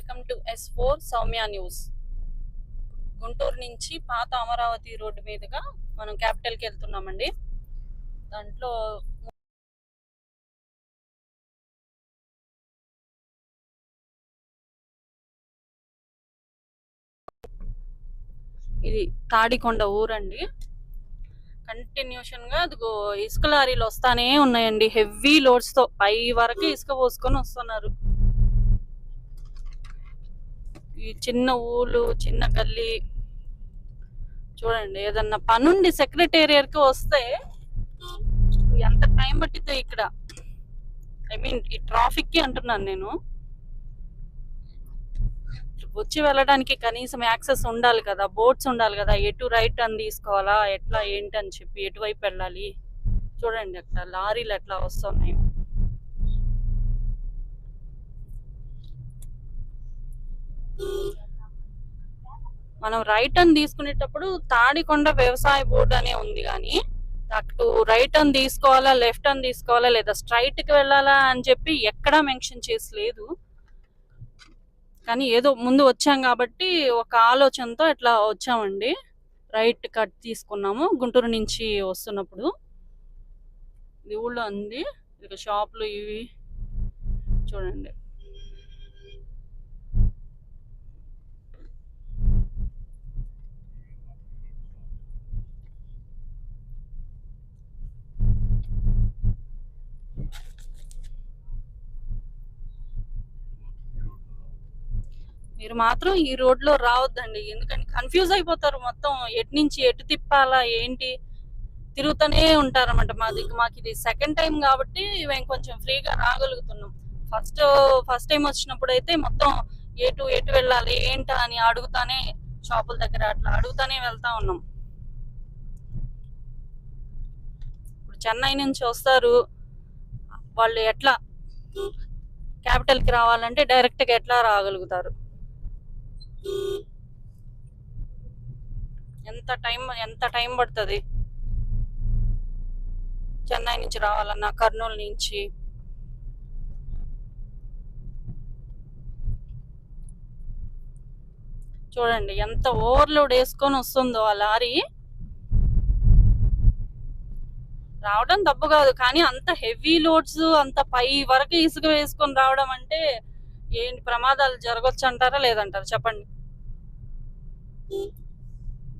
Welcome to S four Soumya news. Guntur నుంచి పాత Amaravati road మీదుగా మనం క్యాపిటల్కి వెళ్తున్నామండి. దాంట్లో ఇది తాడికొండ ఊరండి. కంటిన్యూషన్గా అదిగో ఇసుక లారీలు వస్తానే ఉన్నాయండి. హెవీ లోడ్స్తో పై వరకు ఇసుక పోసుకొని వస్తున్నారు. ఈ చిన్న ఊళ్ళు చిన్న గల్లీ. చూడండి ఏదన్నా పనుండి సెక్రటేరియర్కి వస్తే ఎంత టైం పట్టిద్దో ఇక్కడ. ఐ మీన్ ఈ ట్రాఫిక్కి అంటున్నాను నేను. వచ్చి వెళ్ళడానికి కనీసం యాక్సెస్ ఉండాలి కదా బోట్స్ ఉండాలి కదా ఎటు రైట్ అని తీసుకోవాలా ఎట్లా ఏంటి అని చెప్పి ఎటువైపు వెళ్ళాలి. చూడండి అట్లా లారీలు ఎట్లా వస్తున్నాయి. మనం రైట్ అని తీసుకునేటప్పుడు తాడికొండ వ్యవసాయ బోర్డు అనే ఉంది కానీ అటు రైట్ అని తీసుకోవాలా లెఫ్ట్ అని తీసుకోవాలా లేదా స్ట్రైట్కి వెళ్ళాలా అని చెప్పి ఎక్కడా మెన్షన్ చేసి లేదు కానీ ఏదో ముందు వచ్చాం కాబట్టి ఒక ఆలోచనతో ఇట్లా వచ్చామండి. రైట్ కట్ తీసుకున్నాము. గుంటూరు నుంచి వస్తున్నప్పుడు. ఇది ఊళ్ళో ఉంది. ఇక షాపులు ఇవి. చూడండి. మీరు మాత్రం ఈ రోడ్లో రావద్దండి. ఎందుకంటే కన్ఫ్యూజ్ అయిపోతారు మొత్తం. ఎటు నుంచి ఎటు తిప్పాలా ఏంటి? తిరుగుతూనే ఉంటారన్నమాట మాది మాకు ఇది సెకండ్ టైం కాబట్టి మేము కొంచెం ఫ్రీగా రాగలుగుతున్నాం. ఫస్ట్ ఫస్ట్ టైం వచ్చినప్పుడు అయితే మొత్తం ఎటు ఎటు వెళ్ళాలి ఏంటా అని అడుగుతానే షాపుల దగ్గర అట్లా అడుగుతానే వెళ్తా ఉన్నాం. ఇప్పుడు చెన్నై నుంచి వస్తారు. వాళ్ళు ఎట్లా? క్యాపిటల్కి రావాలంటే డైరెక్ట్గా ఎట్లా రాగలుగుతారు? ఎంత టైం ఎంత టైం పడుతుంది? చెన్నై నుంచి రావాలన్నా కర్నూలు నుంచి. చూడండి ఎంత ఓవర్లోడ్ వేసుకొని వస్తుందో ఆ లారీ. రావడం తప్పు కాదు కానీ అంత హెవీ లోడ్స్ అంత పై వరకు ఇసుక వేసుకొని రావడం అంటే ఏంటి ప్రమాదాలు జరగచ్చు అంటారా లేదంటారా? చెప్పండి.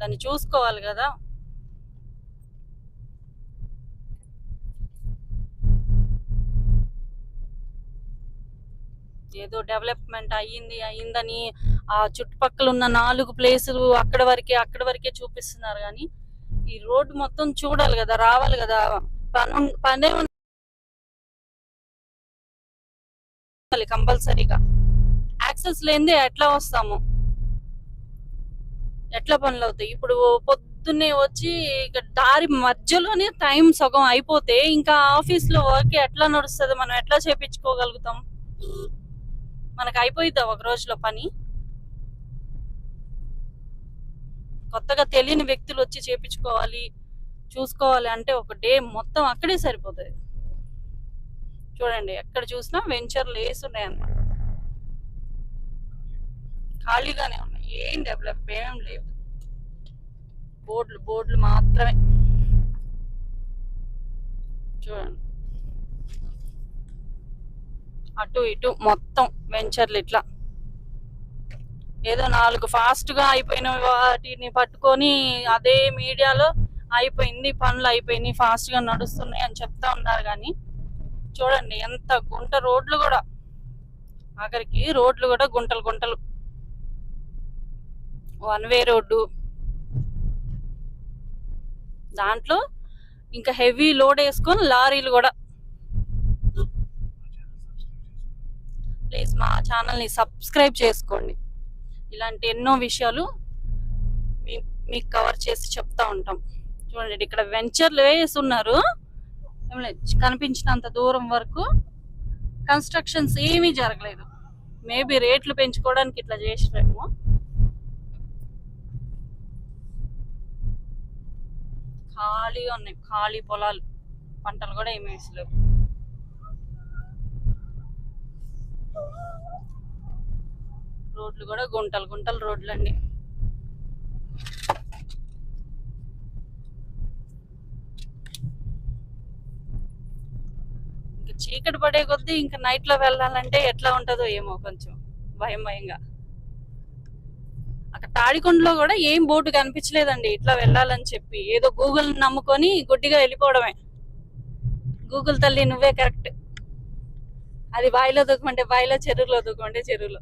దాన్ని చూసుకోవాలి కదా. ఏదో డెవలప్మెంట్ అయ్యింది అయ్యిందని ఆ చుట్టుపక్కల ఉన్న నాలుగు ప్లేసులు అక్కడ వరకే అక్కడ వరకే చూపిస్తున్నారు కానీ ఈ రోడ్డు మొత్తం చూడాలి కదా రావాలి కదా. పని పనే ఉండాలి కంపల్సరీగా. యాక్సెస్ లేనిదే ఎట్లా వస్తాము? ఎట్లా పనులు అవుతాయి? ఇప్పుడు పొద్దున్నే వచ్చి ఇక దారి మధ్యలోనే టైం సగం అయిపోతే ఇంకా ఆఫీస్లో వర్క్ ఎట్లా నడుస్తుంది? మనం ఎట్లా చేపించుకోగలుగుతాం? మనకు అయిపోయిద్దా ఒక రోజులో పని? కొత్తగా తెలియని వ్యక్తులు వచ్చి చేపించుకోవాలి చూసుకోవాలి అంటే ఒక డే మొత్తం అక్కడే సరిపోతుంది. చూడండి ఎక్కడ చూసినా వెంచర్లు లేస్ ఉన్నాయి అన్నమాట ఖాళీగానే ఉన్నాయి. ఏం డెవలప్ ఏం లేదు. బోర్డులు బోర్డులు మాత్రమే. చూడండి. అటు ఇటు మొత్తం వెంచర్లు ఇట్లా. ఏదో నాలుగు ఫాస్ట్గా అయిపోయిన వాటిని పట్టుకొని అదే మీడియాలో అయిపోయింది పనులు అయిపోయినాయి ఫాస్ట్గా నడుస్తున్నాయి అని చెప్తా ఉన్నారు కానీ చూడండి ఎంత గుంట రోడ్లు కూడా. ఆఖరికి రోడ్లు కూడా గుంటలు గుంటలు. One way road. దాంట్లో ఇంకా హెవీ లోడ్ వేసుకొని లారీలు కూడా. ప్లీజ్ మా ఛానల్ని సబ్స్క్రైబ్ చేసుకోండి. ఇలాంటి ఎన్నో విషయాలు మీకు కవర్ చేసి చెప్తా ఉంటాం. చూడండి ఇక్కడ వెంచర్లు వేస్తున్నారు కనిపించినంత దూరం వరకు కన్స్ట్రక్షన్స్ ఏమీ జరగలేదు. మేబీ రేట్లు పెంచుకోవడానికి ఇట్లా చేసిరేమో. ఖాళీగా ఉన్నాయి. ఖాళీ పొలాలు. పంటలు కూడా ఏమి వేసలేవు రోడ్లు కూడా గుంటలు గుంటలు రోడ్లు అండి చీకటి పడే కొద్దీ ఇంకా నైట్లో వెళ్ళాలంటే ఎట్లా ఉంటుందో ఏమో కొంచెం భయం భయంగా. అక్కడ తాడికొండలో కూడా ఏం బోర్డు కనిపించలేదండి. ఇట్లా వెళ్ళాలని చెప్పి ఏదో గూగుల్ నమ్ముకొని గుడ్డిగా వెళ్ళిపోవడమే. గూగుల్ తల్లి నువ్వే కరెక్ట్ అది బావిలో దూకమంటే బావిలో చెరువులో దూకమంటే చెరువులో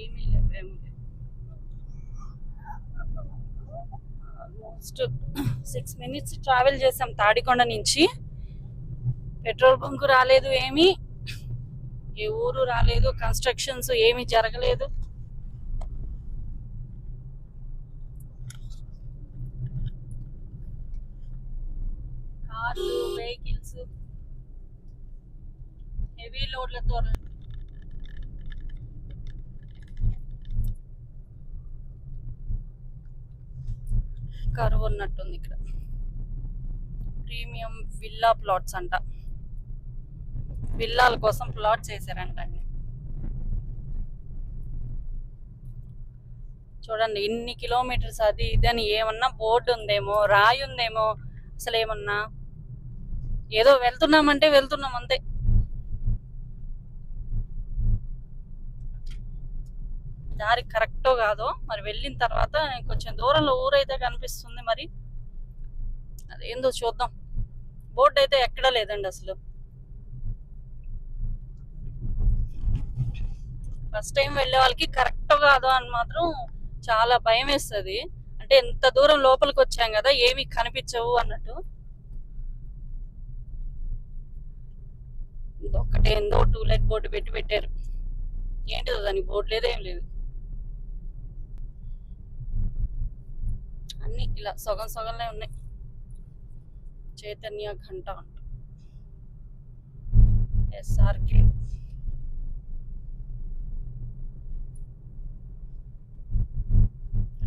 ఏమీ లేవు ఏమీ లేవు ఆల్మోస్ట్ సిక్స్ మినిట్స్ ట్రావెల్ చేసాం తాడికొండ నుంచి. పెట్రోల్ బంక్ రాలేదు ఏమీ. ఏ ఊరు రాలేదు కన్స్ట్రక్షన్స్ ఏమీ జరగలేదు. కార్లు వెహికల్స్ హెవీ లోడ్లతో కరువు ఉన్నట్టుంది ఇక్కడ. ప్రీమియం విల్లా ప్లాట్స్ అంట. విల్లాల కోసం ప్లాట్ చేశారంటండి చూడండి ఇన్ని కిలోమీటర్స్ అది ఇదని ఏమన్నా బోర్డు ఉందేమో రాయి ఉందేమో అసలు ఏమన్నా ఏదో వెళ్తున్నామంటే వెళ్తున్నాం అంతే. దారి కరెక్టో కాదో మరి వెళ్ళిన తర్వాత కొంచెం దూరంలో ఊరైతే కనిపిస్తుంది మరి. అదేందో చూద్దాం. బోర్డు అయితే ఎక్కడా లేదండి అసలు. ఫస్ట్ టైం వెళ్ళే వాళ్ళకి కరెక్ట్ కాదు అని మాత్రం చాలా భయం వేస్తుంది. అంటే ఎంత దూరం లోపలికి వచ్చాం కదా ఏమి కనిపించవు అన్నట్టు. ఒక్కటే ఏందో టూ లైట్ బోర్డు పెట్టి పెట్టారు. ఏంటిదో దానికి బోర్డు లేదు ఏం లేదు. అన్ని ఇలా సగం సగంలే ఉన్నాయి. చైతన్య ఘంట అంట. ఎస్ఆర్కే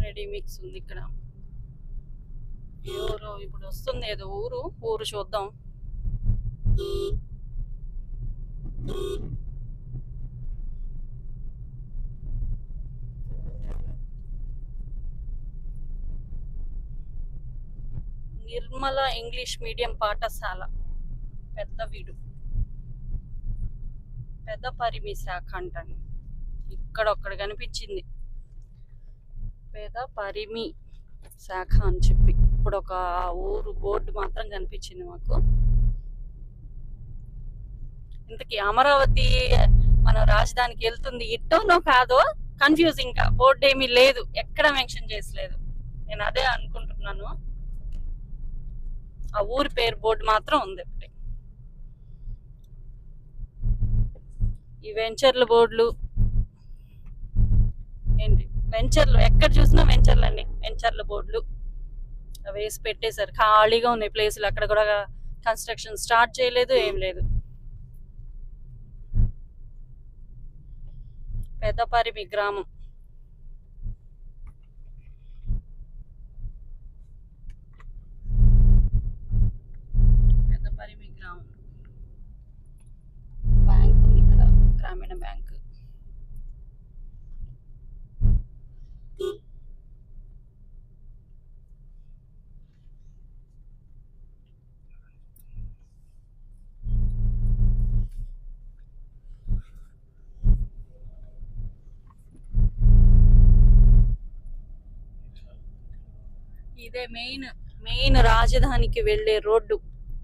రెడీ మిక్స్ ఉంది ఇక్కడ. ఊరు ఇప్పుడు వస్తుంది ఏదో ఊరు. ఊరు చూద్దాం. నిర్మల ఇంగ్లీష్ మీడియం పాఠశాల. పెద్ద వీడు. పెద్ద పరిమి శాఖ అంటండి. ఇక్కడ ఒక్కడ కనిపించింది. పెద్ద పరిమి శాఖ అని చెప్పి. ఇప్పుడు ఒక ఊరు బోర్డు మాత్రం కనిపించింది మాకు. ఇంతకీ అమరావతి మన రాజధానికి వెళ్తుంది ఇట్టోనో కాదో కన్ఫ్యూజింగ్గా. బోర్డు ఏమీ లేదు. ఎక్కడ మెన్షన్ చేసలేదు. నేను అదే అనుకుంటున్నాను. ఆ ఊరి పేరు బోర్డు మాత్రం ఉంది. ఒకటి ఈ వెంచర్ల బోర్డులు ఏంటి? వెంచర్లు ఎక్కడ చూసినా వెంచర్లు అండి వెంచర్ల బోర్డులు అవి వేసి పెట్టేశారు. ఖాళీగా ఉన్నాయి ప్లేసులు. అక్కడ కూడా కన్స్ట్రక్షన్ స్టార్ట్ చేయలేదు ఏం లేదు. పెద్దపరిమి గ్రామం పెద్దపరిమి గ్రామం బ్యాంక్ ఉంది ఇక్కడ గ్రామీణ బ్యాంక్. ఇదే మెయిన్ మెయిన్ రాజధానికి వెళ్ళే రోడ్డు.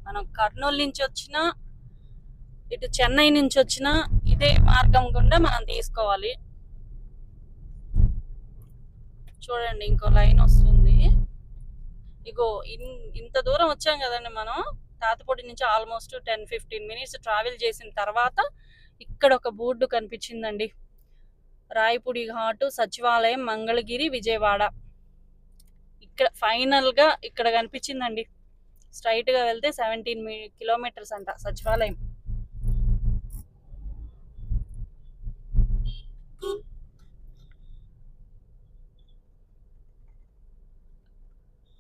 మనం కర్నూలు నుంచి వచ్చినా ఇటు చెన్నై నుంచి వచ్చినా ఇదే మార్గం గుండా మనం తీసుకోవాలి. చూడండి ఇంకో లైన్ వస్తుంది. ఇగో ఇన్- ఇంత దూరం వచ్చాం కదండి మనం. తాతపూడి నుంచి almost ten fifteen minutes travel చేసిన తర్వాత ఇక్కడ ఒక బోర్డు కనిపించిందండి. రాయపూడి ఘాటు సచివాలయం మంగళగిరి విజయవాడ. ఇక్కడ ఫైనల్గా ఇక్కడ కనిపించిందండి. స్ట్రైట్గా వెళ్తే సెవెంటీన్ కిలోమీటర్స్ అంట సచివాలయం.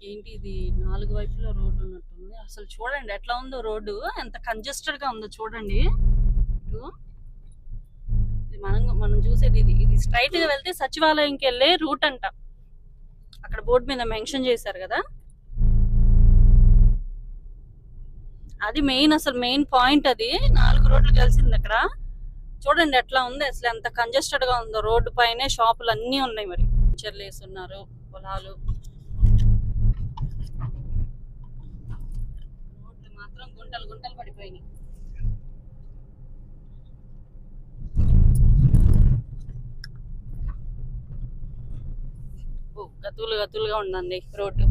ఏంటి ఇది నాలుగు వైపులా రోడ్డు ఉన్నట్టుంది. అసలు చూడండి ఎట్లా ఉందో రోడ్డు. ఎంత కంజెస్టెడ్గా ఉందో చూడండి. ఇది మనం మనం చూసేది ఇది. ఇది స్ట్రైట్గా వెళ్తే సచివాలయంకి వెళ్ళే రూట్ అంట. అక్కడ బోర్డు మీద మెన్షన్ చేశారు కదా. అది మెయిన్ అసలు మెయిన్ పాయింట్ అది. నాలుగు రోడ్లు కలిసింది అక్కడ. చూడండి ఎట్లా ఉంది అసలు ఎంత కంజెస్టెడ్గా ఉందో. రోడ్డు పైనే షాపులు అన్నీ ఉన్నాయి మరి. చెర్లేసి ఉన్నారు పొలాలు. రోడ్లు మాత్రం గుంటలు గుంటలు పడిపోయినాయి. గతులు గతులుగా ఉందండి రోడ్డు.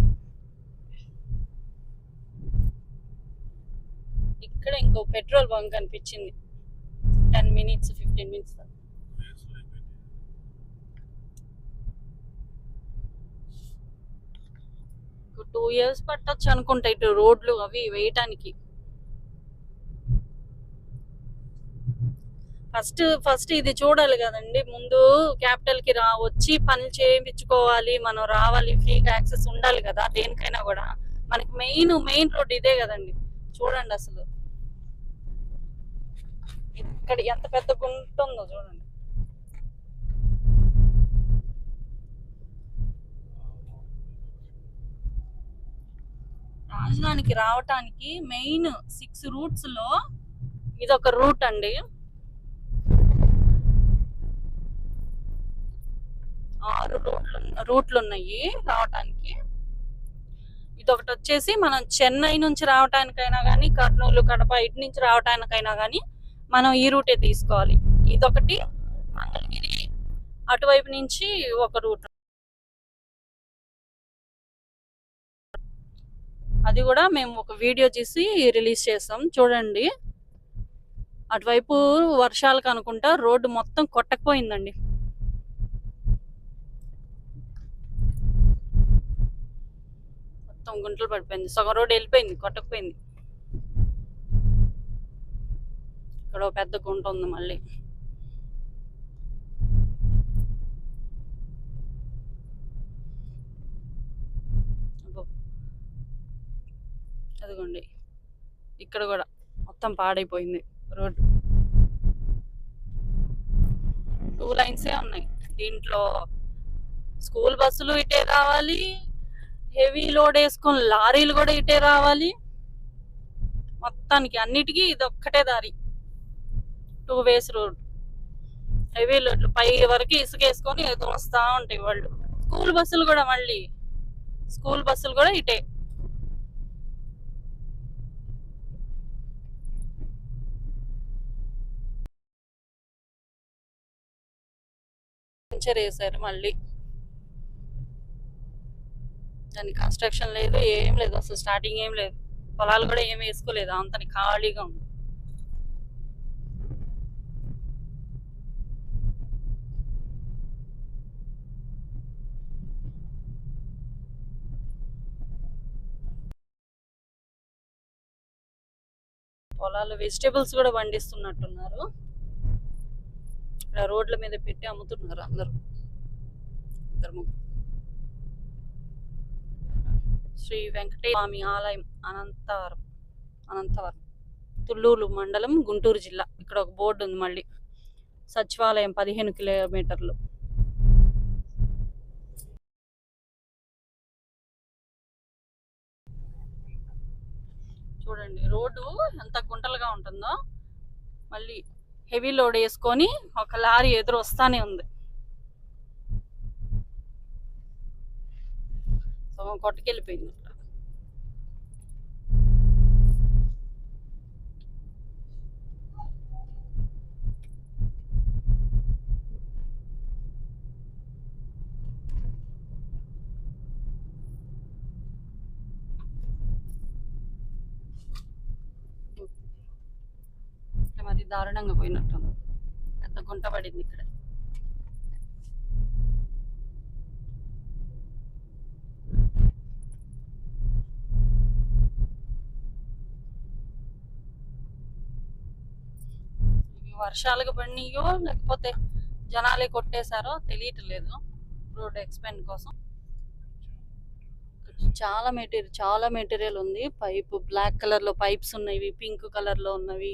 ఇక్కడ ఇంకో పెట్రోల్ బంక్ కనిపించింది. Ten minutes fifteen minutes two years పట్టొచ్చు అనుకుంటా ఇటు రోడ్లు అవి వేయటానికి. ఫస్ట్ ఫస్ట్ ఇది చూడాలి కదండి. ముందు క్యాపిటల్కి రా వచ్చి పనులు చేయించుకోవాలి మనం రావాలి ఫ్రీగా యాక్సెస్ ఉండాలి కదా దేనికైనా కూడా. మనకి మెయిన్ మెయిన్ రోడ్ ఇదే కదండి. చూడండి అసలు. ఇక్కడ ఎంత పెద్ద గుంట ఉందో చూడండి. రాజధానికి రావటానికి మెయిన్ సిక్స్ రూట్స్లో ఇది ఒక రూట్ అండి. ఆరు రూట్లు రూట్లు ఉన్నాయి రావటానికి. ఇది ఒకటి వచ్చేసి మనం చెన్నై నుంచి రావటానికైనా కానీ కర్నూలు కడప ఇటు నుంచి రావటానికైనా కానీ మనం ఈ రూటే తీసుకోవాలి. ఇదొకటి. మంగళగిరి అటువైపు నుంచి ఒక రూట్. అది కూడా మేము ఒక వీడియో చేసి రిలీజ్ చేసాం చూడండి. అటువైపు వర్షాలకు అనుకుంటా రోడ్డు మొత్తం కొట్టకపోయిందండి. మొత్తం గుంటలు పడిపోయింది. సగం రోడ్డు వెళ్ళిపోయింది కొట్టకపోయింది. ఇక్కడ ఒక పెద్ద గుంట ఉంది మళ్ళీ. అదిగోండి. ఇక్కడ కూడా మొత్తం పాడైపోయింది రోడ్డు. టూ లైన్సే ఉన్నాయి. దీంట్లో స్కూల్ బస్సులు ఇటే రావాలి హెవీ లోడ్ వేసుకొని లారీలు కూడా ఇటే రావాలి. మొత్తానికి అన్నిటికీ ఇది ఒక్కటే దారి. Two ways road. Highway road పై వరకు ఇసుక వేసుకొని ఉంటాయి వాళ్ళు. స్కూల్ బస్సులు కూడా మళ్ళీ. స్కూల్ బస్సులు కూడా ఇటే. పంచర్ వేసారు మళ్ళీ. దాని కన్స్ట్రక్షన్ లేదు ఏం లేదు. అసలు స్టార్టింగ్ ఏం లేదు. పొలాలు కూడా ఏం వేసుకోలేదు. అంతని ఖాళీగా ఉంది. పొలాలు వెజిటేబుల్స్ కూడా పండిస్తున్నట్టున్నారు. ఇక్కడ రోడ్ల మీద పెట్టి అమ్ముతున్నారు అందరూ. ఇద్దరు ముగ్గురు. శ్రీ వెంకటేశ్వర స్వామి ఆలయం అనంతవరం అనంతవరం తుళ్ళూరు మండలం గుంటూరు జిల్లా. ఇక్కడ ఒక బోర్డు ఉంది మళ్ళీ. సచివాలయం పదిహేను కిలోమీటర్లు. చూడండి. రోడ్డు ఎంత గుంటలుగా ఉంటుందో. మళ్ళీ హెవీ లోడ్ వేసుకొని ఒక లారీ ఎదురు వస్తానే ఉంది. సో కొట్టుకెళ్ళిపోయింది అట్లా ఇట్లా మరి దారుణంగా పోయినట్టుంది. పెద్ద గుంట పడింది ఇక్కడ. వర్షాలకు పడినాయో లేకపోతే జనాలే కొట్టేశారో తెలియట్లేదు. రోడ్ ఎక్స్పెండ్ కోసం. చాలా మెటీరియల్ చాలా మెటీరియల్ ఉంది. పైప్ బ్లాక్ కలర్లో పైప్స్ ఉన్నవి పింక్ కలర్లో ఉన్నవి.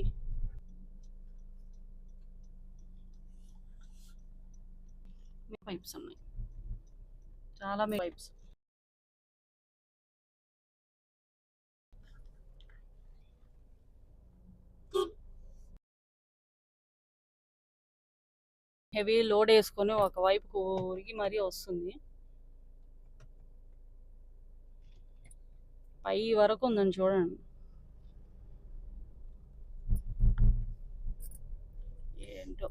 పైప్స్ ఉన్నాయి. చాలా పైప్స్ హెవీ లోడ్ వేసుకొని ఒక వైపు ఉరిగి మరీ వస్తుంది. పై వరకు ఉందని చూడండి. ఏంటో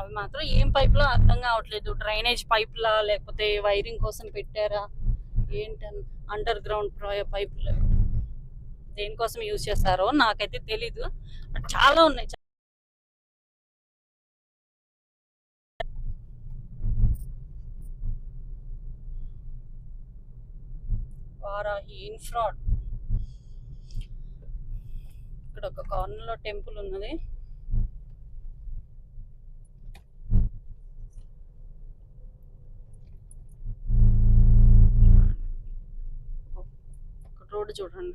అవి మాత్రం ఏం పైప్లో అర్థం కావట్లేదు. డ్రైనేజ్ పైపులా లేకపోతే వైరింగ్ కోసం పెట్టారా? ఏంటని అండర్ గ్రౌండ్ పైపులు దేనికోసం యూజ్ చేస్తారో నాకైతే తెలీదు. చాలా ఉన్నాయి. వారాహి ఇన్ఫ్రాడ్ ఇక్కడ ఒక కార్నర్లో టెంపుల్ ఉన్నది ఒక రోడ్డు చూడండి.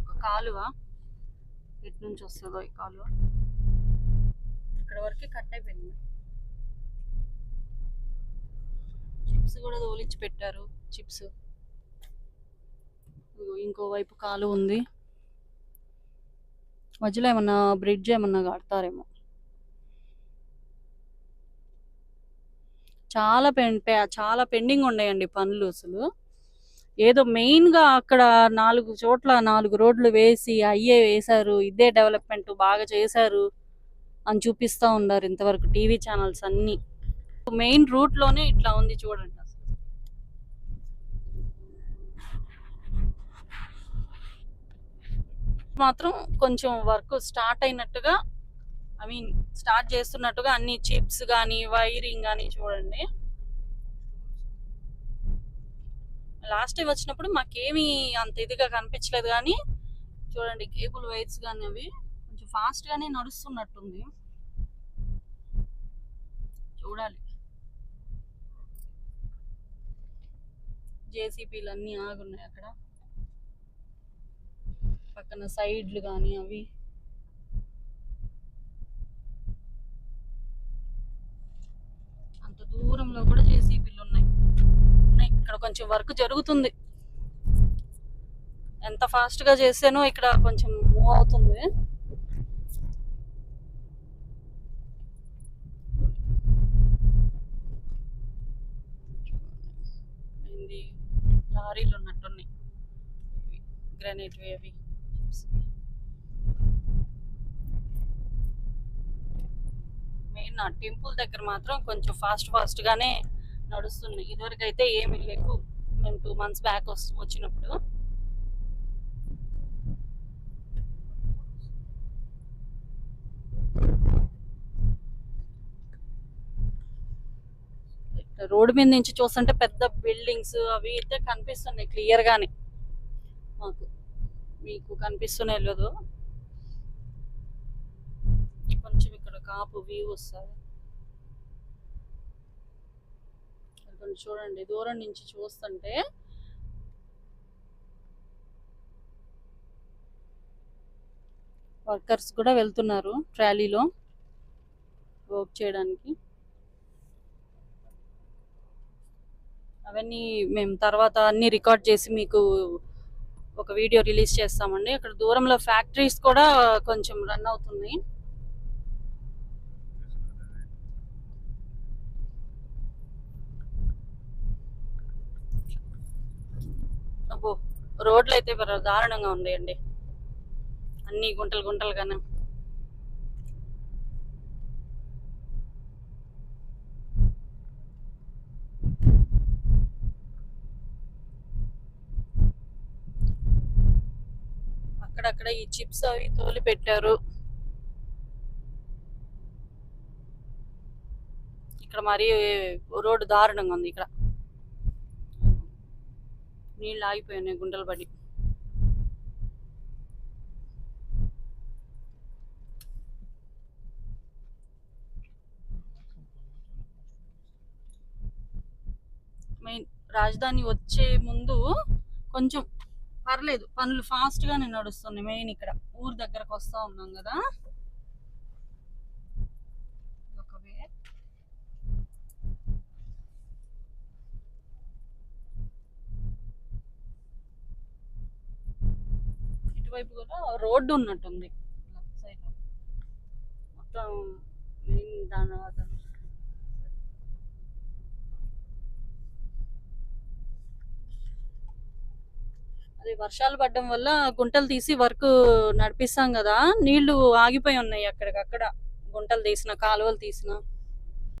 ఒక కాలువ ఎటు నుంచి వస్తుందో ఈ కాలువ. ఇక్కడ వరకే కట్ అయిపోయింది. చిప్స్ కూడా తోలించి పెట్టారు. చిప్స్ ఇంకోవైపు ఇంకో వైపు కాలు ఉంది. మధ్యలో ఏమన్నా బ్రిడ్జ్ ఏమన్నా కడతారేమో. చాలా పెన్ చాలా పెండింగ్ ఉన్నాయండి పనులు అసలు. ఏదో మెయిన్గా అక్కడ నాలుగు చోట్ల నాలుగు రోడ్లు వేసి అయ్యే వేశారు. ఇదే డెవలప్మెంట్ బాగా చేశారు అని చూపిస్తూ ఉన్నారు ఇంతవరకు టీవీ ఛానల్స్ అన్నీ. మెయిన్ రూట్లోనే ఇట్లా ఉంది చూడండి అసలు. మాత్రం కొంచెం వర్క్ స్టార్ట్ అయినట్టుగా ఐ మీన్ స్టార్ట్ చేస్తున్నట్టుగా అన్ని చిప్స్ కానీ వైరింగ్ కానీ చూడండి. లాస్ట్ టైం వచ్చినప్పుడు మాకేమీ అంత ఇదిగా కనిపించలేదు కానీ చూడండి కేబుల్ వైర్స్ కానీ అవి కొంచెం ఫాస్ట్ గానే నడుస్తున్నట్టుంది. చూడాలి. జేసీపీలు అన్నీ ఆగున్నాయి అక్కడ. పక్కన సైడ్లు కానీ అవి. అంత దూరంలో కూడా జేసీపీలు ఉన్నాయి. ఇక్కడ కొంచెం వర్క్ జరుగుతుంది. ఎంత ఫాస్ట్గా చేసానో ఇక్కడ కొంచెం మూవ్ అవుతుంది. లారీలు ఉన్నట్టున్నాయి. గ్రానైట్ అవి. మెయిన్ ఆ టెంపుల్ దగ్గర మాత్రం కొంచెం ఫాస్ట్ ఫాస్ట్ గానే నడుస్తున్నాయి ఇదివరకు అయితే ఏమి లేవు. మేము టూ మంత్స్ బ్యాక్ వచ్చినప్పుడు. రోడ్డు మీద నుంచి చూస్తుంటే పెద్ద బిల్డింగ్స్ అవి అయితే కనిపిస్తున్నాయి క్లియర్గానే మాకు మీకు కనిపిస్తున్నాయి లేదు. కొంచెం ఇక్కడ కాపు వ్యూ వస్తుంది. కొంచెం చూడండి. దూరం నుంచి చూస్తుంటే వర్కర్స్ కూడా వెళ్తున్నారు ట్రాలీలో వర్క్ చేయడానికి. అవన్నీ మేము తర్వాత అన్నీ రికార్డ్ చేసి మీకు ఒక వీడియో రిలీజ్ చేస్తామండి. అక్కడ దూరంలో ఫ్యాక్టరీస్ కూడా కొంచెం రన్ అవుతున్నాయి. రోడ్లు అయితే దారుణంగా ఉన్నాయండి. అన్ని గుంటలు గుంటలుగానే. అక్కడక్కడ ఈ చిప్స్ అవి తోలి పెట్టారు. ఇక్కడ మరి రోడ్డు దారుణంగా ఉంది ఇక్కడ. నీళ్ళు ఆగిపోయినాయి గుండెలు పడి. మెయిన్ రాజధాని వచ్చే ముందు కొంచెం పర్లేదు పనులు ఫాస్ట్గానే నడుస్తుంది మెయిన్ ఇక్కడ. ఊరు దగ్గరకు వస్తూ ఉన్నాం కదా. ఇటువైపు కూడా రోడ్డు ఉన్నట్టుంది. లెఫ్ట్ సైడ్ మొత్తం మెయిన్ దాని అది వర్షాలు పడడం వల్ల గుంటలు తీసి వర్క్ నడిపిస్తాం కదా. నీళ్ళు ఆగిపోయి ఉన్నాయి అక్కడికక్కడ. గుంటలు తీసిన కాలువలు తీసిన.